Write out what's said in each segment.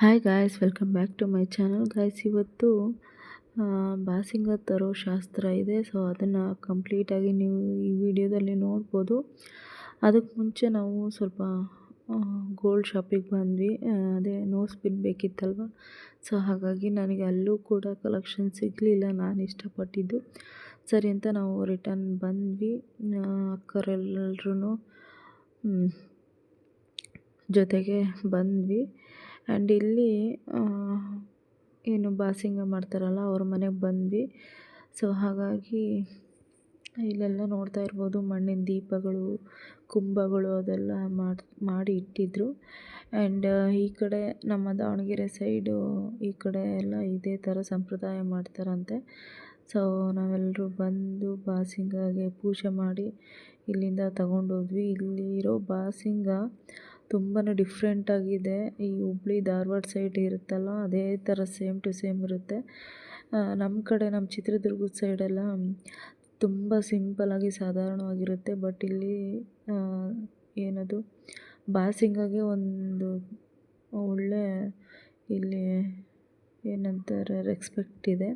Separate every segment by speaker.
Speaker 1: Hi guys welcome back to my channel guys ಇವತ್ತು ಬಾಸಿಂಗ ತರೋ ಶಾಸ್ತ್ರ ಇದೆ. ಸೊ ಅದನ್ನು ಕಂಪ್ಲೀಟಾಗಿ ನೀವು ಈ ವಿಡಿಯೋದಲ್ಲಿ ನೋಡ್ಬೋದು. ಅದಕ್ಕೆ ಮುಂಚೆ ನಾವು ಸ್ವಲ್ಪ ಗೋಲ್ಡ್ ಶಾಪಿಗೆ ಬಂದ್ವಿ. ಅದೇ ನೋಸ್ ಪಿನ್ ಬೇಕಿತ್ತಲ್ವ? ಸೊ ಹಾಗಾಗಿ ನನಗೆ ಅಲ್ಲೂ ಕೂಡ ಕಲೆಕ್ಷನ್ ಸಿಗಲಿಲ್ಲ. ನಾನು ಇಷ್ಟಪಟ್ಟಿದ್ದು. ಸರಿ ಅಂತ ನಾವು ರಿಟರ್ನ್ ಬಂದ್ವಿ. ಅಕ್ಕರೆಲ್ಲರೂ ಜೊತೆಗೆ ಬಂದ್ವಿ. ಆ್ಯಂಡ್ ಇಲ್ಲಿ ಏನು ಬಾಸಿಂಗ ಮಾಡ್ತಾರಲ್ಲ, ಅವ್ರ ಮನೆಗೆ ಬಂದ್ವಿ. ಸೊ ಹಾಗಾಗಿ ಇಲ್ಲೆಲ್ಲ ನೋಡ್ತಾ ಇರ್ಬೋದು. ಮಣ್ಣಿನ ದೀಪಗಳು, ಕುಂಭಗಳು ಅದೆಲ್ಲ ಮಾಡಿ ಮಾಡಿ ಇಟ್ಟಿದ್ರು. ಆ್ಯಂಡ್ ಈ ಕಡೆ ನಮ್ಮ ದಾವಣಗೆರೆ ಸೈಡು ಈ ಕಡೆ ಎಲ್ಲ ಇದೇ ಥರ ಸಂಪ್ರದಾಯ ಮಾಡ್ತಾರಂತೆ. ಸೊ ನಾವೆಲ್ಲರೂ ಬಂದು ಬಾಸಿಂಗಾಗೆ ಪೂಜೆ ಮಾಡಿ ಇಲ್ಲಿಂದ ತಗೊಂಡೋದ್ವಿ. ಇಲ್ಲಿರೋ ಬಾಸಿಂಗ ತುಂಬಾ ಡಿಫ್ರೆಂಟಾಗಿದೆ ಈ ಹುಬ್ಳಿ, ಧಾರವಾಡ ಸೈಡ್ ಇರುತ್ತಲ್ಲ, ಅದೇ ಥರ ಸೇಮ್ ಟು ಸೇಮ್ ಇರುತ್ತೆ. ನಮ್ಮ ಕಡೆ ನಮ್ಮ ಚಿತ್ರದುರ್ಗದ ಸೈಡೆಲ್ಲ ತುಂಬ ಸಿಂಪಲ್ಲಾಗಿ ಸಾಧಾರಣವಾಗಿರುತ್ತೆ. ಬಟ್ ಇಲ್ಲಿ ಏನದು, ಬಾಸಿಂಗಾಗೆ ಒಂದು ಒಳ್ಳೆ, ಇಲ್ಲಿ ಏನಂತಾರೆ ರೆಸ್ಪೆಕ್ಟ್ ಇದೆ.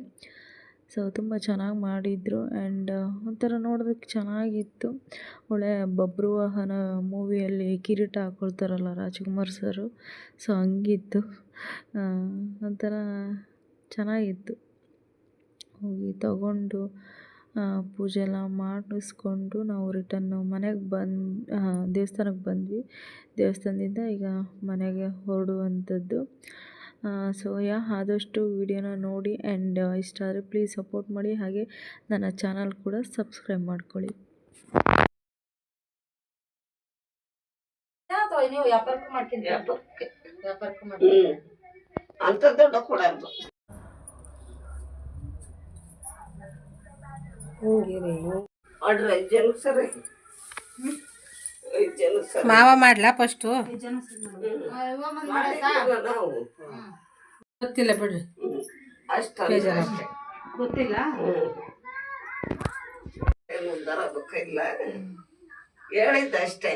Speaker 1: ಸೊ ತುಂಬ ಚೆನ್ನಾಗಿ ಮಾಡಿದರು ಆ್ಯಂಡ್ ಒಂಥರ ನೋಡೋದಕ್ಕೆ ಚೆನ್ನಾಗಿತ್ತು. ಒಳ್ಳೆ ಬಬ್ರು ವಾಹನ ಮೂವಿಯಲ್ಲಿ ಕಿರೀಟ ಹಾಕ್ಕೊಳ್ತಾರಲ್ಲ ರಾಜ್ಕುಮಾರ್ ಸರು ಸೊ ಹಂಗಿತ್ತು. ಒಂಥರ ಚೆನ್ನಾಗಿತ್ತು. ಹೋಗಿ ತಗೊಂಡು ಪೂಜೆ ಎಲ್ಲ ಮಾಡಿಸ್ಕೊಂಡು ನಾವು ರಿಟನ್ನು ಮನೆಗೆ ಬಂದು ದೇವಸ್ಥಾನಕ್ಕೆ ಬಂದ್ವಿ. ದೇವಸ್ಥಾನದಿಂದ ಈಗ ಮನೆಗೆ ಹೊರಡುವಂಥದ್ದು ಸೊ ಯಾ ಆದಷ್ಟು ವಿಡಿಯೋನ ನೋಡಿ ಆ್ಯಂಡ್ ಇಷ್ಟ ಆದರೆ ಪ್ಲೀಸ್ ಸಪೋರ್ಟ್ ಮಾಡಿ. ಹಾಗೆ ನನ್ನ ಚಾನಲ್ ಕೂಡ ಸಬ್ಸ್ಕ್ರೈಬ್ ಮಾಡ್ಕೊಳ್ಳಿ.
Speaker 2: ನೀವು ವ್ಯಾಪಾರಕ್ಕೂ ಮಾಡ್ತೀನಿ
Speaker 3: ವ್ಯಾಪಾರಕ್ಕೆ.
Speaker 2: ಮಾಡ್ತೀನಿ
Speaker 3: ಆರ್ಡ್ರ್ ಐದು ಜನ ಸರಿ.
Speaker 2: ಮಾವ ಮಾಡ್ಲಾ ಫಸ್ಟು ಗೊತ್ತಿಲ್ಲ ಬಿಡ್ರಿ.
Speaker 3: ಹ್ಮ್.
Speaker 2: ಬೇಜಾರು.
Speaker 3: ಅಷ್ಟೇ.
Speaker 2: ಗೊತ್ತಿಲ್ಲ?
Speaker 3: ಇಲ್ಲ ಹೇಳಿದ್ದ ಅಷ್ಟೇ.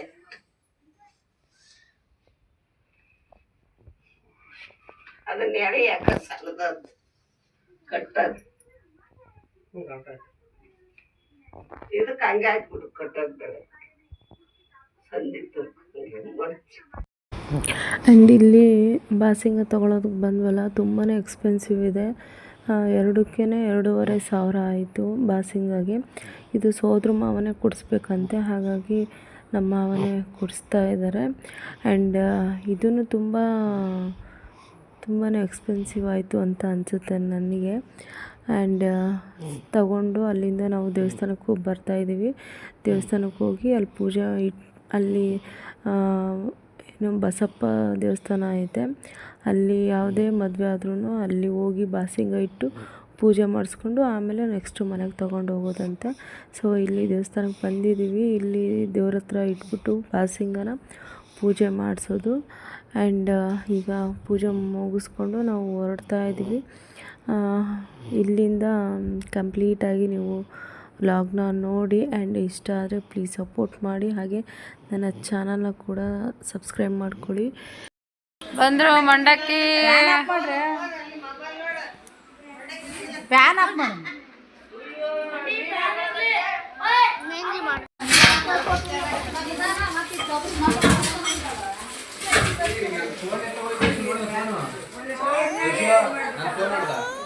Speaker 3: ಅದನ್ನ ಎಳೆ ಯಾಕ ಸಣ್ಣದದ್ದು? ಕಟ್ಟದು. ಇದಕ್ಕೆ ಹಂಗೆ ಹಾಕ್ಬಿಡು ಕಟ್ಟೋದು ಮಡಚಿ
Speaker 1: ಆ್ಯಂಡ್ ಇಲ್ಲಿ ಬಾಸಿಂಗ ತೊಗೊಳೋದಕ್ಕೆ ಬಂದ್ವಲ್ಲ ತುಂಬಾ ಎಕ್ಸ್ಪೆನ್ಸಿವ್ ಇದೆ. ಎರಡಕ್ಕೇ ಎರಡೂವರೆ ಸಾವಿರ ಆಯಿತು ಬಾಸಿಂಗಾಗೆ. ಇದು ಸೋದ್ರ ಮಾವನೇ ಕೊಡಿಸ್ಬೇಕಂತೆ, ಹಾಗಾಗಿ ನಮ್ಮ ಮಾವನೇ ಕೊಡಿಸ್ತಾ ಇದ್ದಾರೆ ಆ್ಯಂಡ್ ಇದೂ ತುಂಬ ತುಂಬಾ ಎಕ್ಸ್ಪೆನ್ಸಿವ್ ಆಯಿತು ಅಂತ ಅನಿಸುತ್ತೆ ನನಗೆ. ಆ್ಯಂಡ್ ತಗೊಂಡು ಅಲ್ಲಿಂದ ನಾವು ದೇವಸ್ಥಾನಕ್ಕೆ ಹೋಗಿ ಬರ್ತಾಯಿದ್ದೀವಿ ದೇವಸ್ಥಾನಕ್ಕೆ ಹೋಗಿ ಅಲ್ಲಿ ಪೂಜೆ ಇಟ್ ಅಲ್ಲಿ ಏನು ಬಸಪ್ಪ ದೇವಸ್ಥಾನ ಐತೆ. ಅಲ್ಲಿ ಯಾವುದೇ ಮದುವೆ ಆದ್ರೂ ಅಲ್ಲಿ ಹೋಗಿ ಬಾಸಿಂಗ ಇಟ್ಟು ಪೂಜೆ ಮಾಡಿಸ್ಕೊಂಡು ಆಮೇಲೆ ನೆಕ್ಸ್ಟು ಮನೆಗೆ ತೊಗೊಂಡು ಹೋಗೋದಂತೆ. ಸೊ ಇಲ್ಲಿ ದೇವಸ್ಥಾನಕ್ಕೆ ಬಂದಿದ್ದೀವಿ ಇಲ್ಲಿ ದೇವ್ರ ಹತ್ರ ಇಟ್ಬಿಟ್ಟು ಬಾಸಿಂಗನ ಪೂಜೆ ಮಾಡಿಸೋದು. ಆ್ಯಂಡ್ ಈಗ ಪೂಜೆ ಮುಗಿಸ್ಕೊಂಡು ನಾವು ಹೊರಡ್ತಾ ಇದ್ದೀವಿ ಇಲ್ಲಿಂದ ಕಂಪ್ಲೀಟಾಗಿ ನೀವು ವ್ಲಾಗ್ನ ನೋಡಿ ಆ್ಯಂಡ್ ಇಷ್ಟ ಆದರೆ ಪ್ಲೀಸ್ ಸಪೋರ್ಟ್ ಮಾಡಿ ಹಾಗೆ ನನ್ನ ಚಾನಲ್ನ ಕೂಡ ಸಬ್ಸ್ಕ್ರೈಬ್ ಮಾಡ್ಕೊಳ್ಳಿ
Speaker 4: ಬಂದರು ಮಂಡಕ್ಕಿ
Speaker 2: ಮಾಡಿ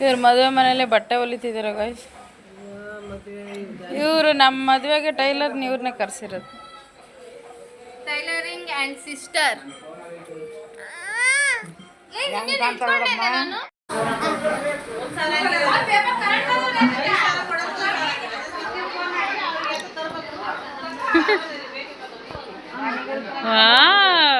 Speaker 4: ಇವ್ರ ಮದುವೆ ಮನೇಲಿ ಬಟ್ಟೆ ಹೊಲಿತಿದ್ದೀರ ಗಾಯ್ಸ್ ಇವರು ನಮ್ಮ ಮದುವೆಗೆ ಟೈಲರ್ ಇವ್ರನ್ನೇ ಕರ್ಸಿರೋದು.
Speaker 5: Tailoring and sister.
Speaker 4: ವಾವ್.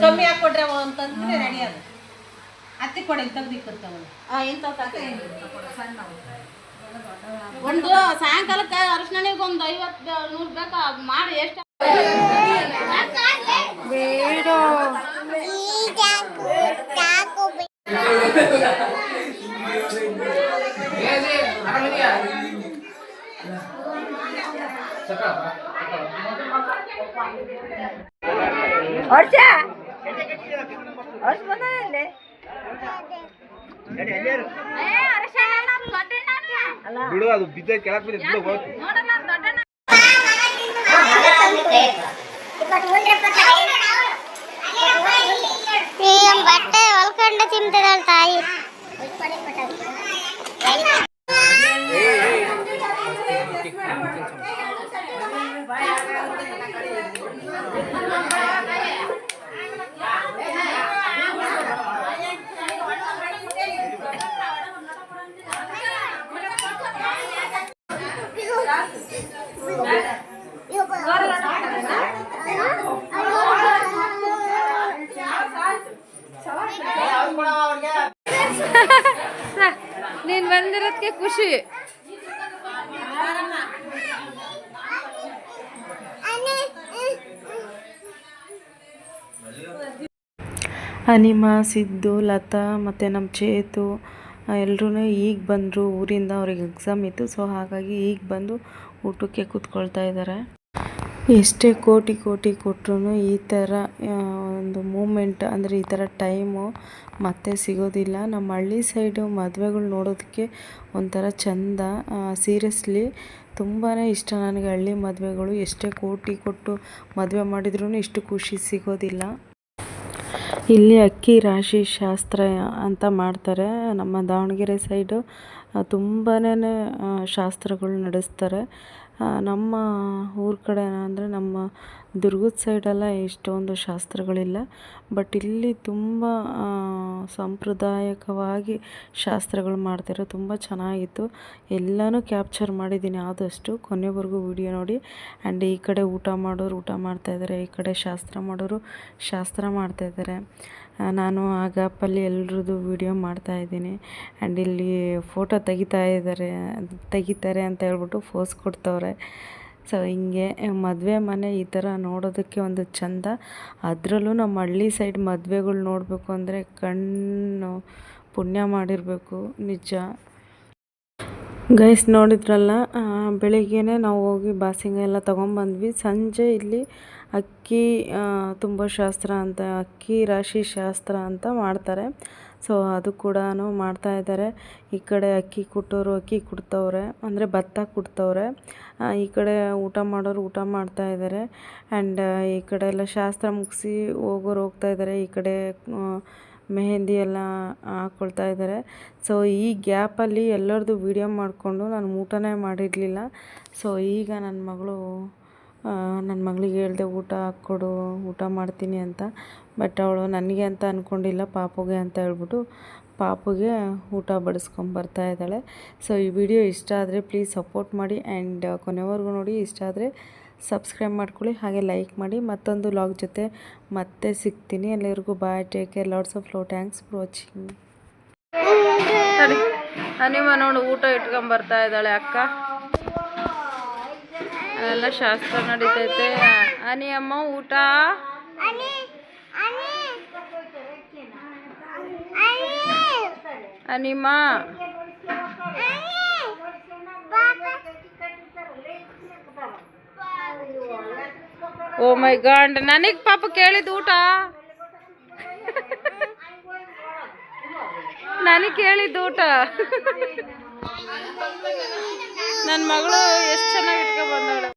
Speaker 2: ಕಮ್ಮಿ ಹಾಕೊಡ್ರಿ ಅವ ಅಂತಂದ್ರೆ ರೆಡಿ ಅದು ಹತ್ತಿ ಕೊಡಿ ತೆಗ್ದಿಕ್ಕಂತ
Speaker 5: ಒಂದು ಸಾಯಂಕಾಲಕ್ಕೆ ಅರಿಶಿಣಿಗೆ ಒಂದು ಐವತ್ತು ನೂರು ಬೇಕಾ? ಅದ್ ಮಾಡಿ ಎಷ್ಟು
Speaker 6: ಬಿಡು ಅದು ಬಿದ್ದ ಕೆಳಕ್ ಬಿದ್ದ ಬಿಡು ಹೋಯ್ತು
Speaker 7: ಬಟ್ಟೆ ಹೊಲ್ಕೊಂಡ ತಿಂತದಳ ತಾಯಿ.
Speaker 4: ನೀನು ಬಂದಿರೋದಕ್ಕೆ ಖುಷಿ
Speaker 1: ಅನಿಮಾ ಸಿದ್ದು, ಲತಾ ಮತ್ತು ನಮ್ಮ ಚೇತು ಎಲ್ಲರೂ ಈಗ ಬಂದರು ಊರಿಂದ ಅವ್ರಿಗೆ ಎಕ್ಸಾಮ್ ಇತ್ತು. ಸೊ ಹಾಗಾಗಿ ಈಗ ಬಂದು ಊಟಕ್ಕೆ ಕೂತ್ಕೊಳ್ತಾ ಇದ್ದಾರೆ ಎಷ್ಟೇ ಕೋಟಿ ಕೋಟಿ ಕೊಟ್ಟರು ಈ ಥರ ಒಂದು ಮೂಮೆಂಟ್ ಅಂದರೆ ಈ ಥರ ಟೈಮು ಮತ್ತೆ ಸಿಗೋದಿಲ್ಲ. ನಮ್ಮ ಹಳ್ಳಿ ಸೈಡು ಮದುವೆಗಳು ನೋಡೋದಕ್ಕೆ ಒಂಥರ ಚಂದ. ಸೀರಿಯಸ್ಲಿ ತುಂಬಾ ಇಷ್ಟ ನನಗೆ ಹಳ್ಳಿ ಮದುವೆಗಳು. ಎಷ್ಟೇ ಕೋಟಿ ಕೊಟ್ಟು ಮದುವೆ ಮಾಡಿದ್ರೂ ಇಷ್ಟು ಖುಷಿ ಸಿಗೋದಿಲ್ಲ. ಇಲ್ಲಿ ಅಕ್ಕಿ ರಾಶಿ ಶಾಸ್ತ್ರ ಅಂತ ಮಾಡ್ತಾರೆ. ನಮ್ಮ ದಾವಣಗೆರೆ ಸೈಡು ತುಂಬಾ ಶಾಸ್ತ್ರಗಳು ನಡೆಸ್ತಾರೆ. ನಮ್ಮ ಊರ ಕಡೆ ಅಂದರೆ ನಮ್ಮ ದುರ್ಗದ ಸೈಡೆಲ್ಲ ಇಷ್ಟೊಂದು ಶಾಸ್ತ್ರಗಳಿಲ್ಲ. ಬಟ್ ಇಲ್ಲಿ ತುಂಬ ಸಾಂಪ್ರದಾಯಿಕವಾಗಿ ಶಾಸ್ತ್ರಗಳು ಮಾಡ್ತಾರೆ ತುಂಬ ಚೆನ್ನಾಗಿತ್ತು. ಎಲ್ಲನೂ ಕ್ಯಾಪ್ಚರ್ ಮಾಡಿದ್ದೀನಿ ಆದಷ್ಟು. ಕೊನೆವರೆಗೂ ವಿಡಿಯೋ ನೋಡಿ. ಆ್ಯಂಡ್ ಈ ಕಡೆ ಊಟ ಮಾಡೋರು ಊಟ ಮಾಡ್ತಾಯಿದ್ದಾರೆ ಈ ಕಡೆ ಶಾಸ್ತ್ರ ಮಾಡೋರು ಶಾಸ್ತ್ರ ಮಾಡ್ತಾಯಿದ್ದಾರೆ ನಾನು ಆ ಗ್ಯಾಪಲ್ಲಿ ಎಲ್ರದ್ದು ವಿಡಿಯೋ ಮಾಡ್ತಾಯಿದ್ದೀನಿ ಆ್ಯಂಡ್ ಇಲ್ಲಿ ಫೋಟೋ ತೆಗಿತಾ ಇದ್ದಾರೆ, ತೆಗಿತಾರೆ ಅಂತ ಹೇಳ್ಬಿಟ್ಟು ಫೋಸ್ ಕೊಡ್ತವ್ರೆ. ಸೊ ಹಿಂಗೆ ಮದುವೆ ಮನೆ ಈ ಥರ ನೋಡೋದಕ್ಕೆ ಒಂದು ಚಂದ. ಅದರಲ್ಲೂ ನಮ್ಮ ಹಳ್ಳಿ ಸೈಡ್ ಮದುವೆಗಳು ನೋಡಬೇಕು ಅಂದರೆ ಕಣ್ಣು ಪುಣ್ಯ ಮಾಡಿರಬೇಕು, ನಿಜ. ಗೈಸ್ ನೋಡಿದ್ರಲ್ಲ ಬೆಳಿಗ್ಗೆ ನಾವು ಹೋಗಿ ಬಾಸಿಂಗ ಎಲ್ಲ ತೊಗೊಂಬಂದ್ವಿ. ಸಂಜೆ ಇಲ್ಲಿ ಅಕ್ಕಿ ತುಂಬ ಶಾಸ್ತ್ರ ಅಂತ, ಅಕ್ಕಿ ರಾಶಿ ಶಾಸ್ತ್ರ ಅಂತ ಮಾಡ್ತಾರೆ. ಸೊ ಅದು ಕೂಡ ಮಾಡ್ತಾ ಇದ್ದಾರೆ. ಈ ಕಡೆ ಅಕ್ಕಿ ಕುಟ್ಟೋರು ಅಕ್ಕಿ ಕುಡ್ತವ್ರೆ, ಅಂದರೆ ಭತ್ತ ಕುಡ್ತವ್ರೆ. ಈ ಕಡೆ ಊಟ ಮಾಡೋರು ಊಟ ಮಾಡ್ತಾ ಇದ್ದಾರೆ. ಆ್ಯಂಡ್ ಈ ಕಡೆ ಎಲ್ಲ ಶಾಸ್ತ್ರ ಮುಗಿಸಿ ಹೋಗೋರು ಹೋಗ್ತಾ ಇದ್ದಾರೆ. ಈ ಕಡೆ ಮೆಹಂದಿ ಎಲ್ಲ ಹಾಕ್ಕೊಳ್ತಾ ಇದ್ದಾರೆ. ಸೊ ಈ ಗ್ಯಾಪಲ್ಲಿ ಎಲ್ಲರದ್ದು ವೀಡಿಯೋ ಮಾಡಿಕೊಂಡು ನಾನು ಊಟನೇ ಮಾಡಿರಲಿಲ್ಲ. ಸೊ ಈಗ ನನ್ನ ಮಗಳು ನನ್ನ ಮಗಳಿಗೆ ಹೇಳಿದೆ, ಊಟ ಹಾಕ್ಕೊಡು ಊಟ ಮಾಡ್ತೀನಿ ಅಂತ. ಬಟ್ ಅವಳು ನನಗೆ ಅಂತ ಅಂದ್ಕೊಂಡಿಲ್ಲ ಪಾಪುಗೆ ಅಂತ ಹೇಳ್ಬಿಟ್ಟು ಪಾಪುಗೆ ಊಟ ಬಡಿಸ್ಕೊಂಬರ್ತಾ ಇದ್ದಾಳೆ. ಸೊ ಈ ವಿಡಿಯೋ ಇಷ್ಟ ಆದರೆ ಪ್ಲೀಸ್ ಸಪೋರ್ಟ್ ಮಾಡಿ ಆ್ಯಂಡ್ ಕೊನೆವರೆಗೂ ನೋಡಿ, ಇಷ್ಟ ಆದರೆ ಸಬ್ಸ್ಕ್ರೈಬ್ ಮಾಡ್ಕೊಳ್ಳಿ, ಹಾಗೆ ಲೈಕ್ ಮಾಡಿ. ಮತ್ತೊಂದು ಲಾಗ್ ಜೊತೆ ಮತ್ತೆ ಸಿಗ್ತೀನಿ. ಎಲ್ಲರಿಗೂ bye take care lots of love thanks for watching
Speaker 4: ಅನಿಮ ನೋಡು ಊಟ ಇಟ್ಕೊಂಬರ್ತಾ ಇದ್ದಾಳೆ, ಅಕ್ಕ. ಎಲ್ಲ ಶಾಸ್ತ್ರ ನಡೀತೈತೆ. ಅನಿ ಅಮ್ಮ ಊಟ? ಅನಿಮ ಓ ಮೈ ಗಾಂಡ್ ನನಗೆ ಪಾಪ ಕೇಳಿದ ಊಟ. ನನಗೆ ಕೇಳಿದ ಊಟ. ನನ್ನ ಮಗಳು ಎಷ್ಟು ಚೆನ್ನಾಗಿ ಇಟ್ಕೊಂಡ್ ಬಂದವಳೆ